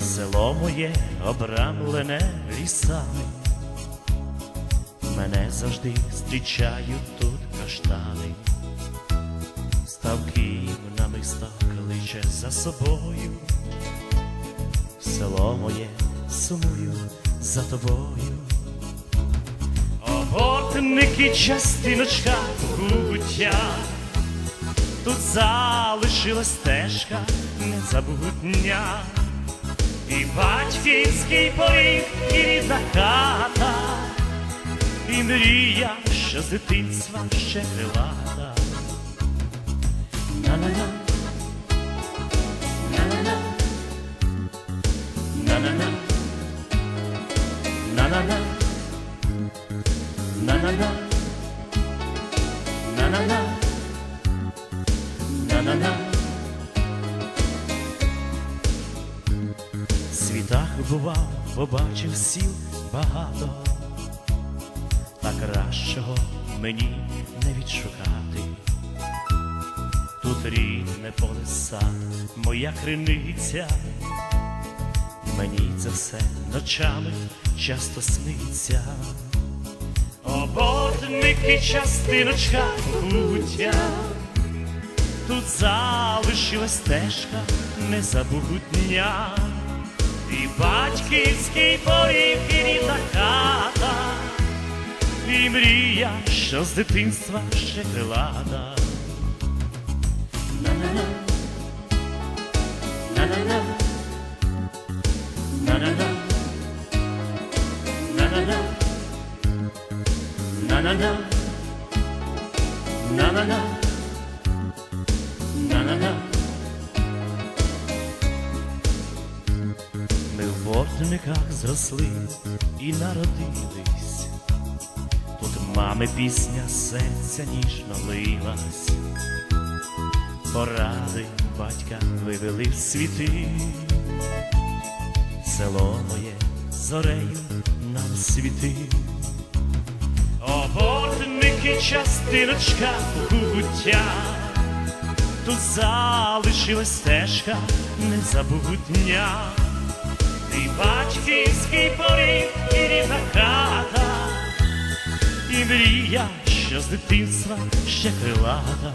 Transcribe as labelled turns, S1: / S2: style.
S1: Село моє обрамлене лісами, мене завжди зустрічають тут каштани, ставки на мистах кличе за собою, село моє сумую за тобою. Обортники частиночка пуття, тут залишилась стежка незабутня. І батьківський поріг, і рідна хата, і мрія, що з дитинства ще крилата. Світах бував, побачив сіл багато, та кращого мені не відшукати. Тут рідне поле сад, моя криниця, мені це все ночами часто сниться. Оборники частиночка пуття, тут залишилась стежка незабутня. І батьківський поріг, і рідна хата, і мрія, що з дитинства ще крилата. Ми в бортниках зросли і народились. Тут мами пісня серця ніжно лилась, поради батька вивели в світи, село моє зорею нам світи. Обортники частиночка пуття, тут залишилась стежка незабутня. І батьківський поріг, і рідна хата, і мрія, що з дитинства ще крилата.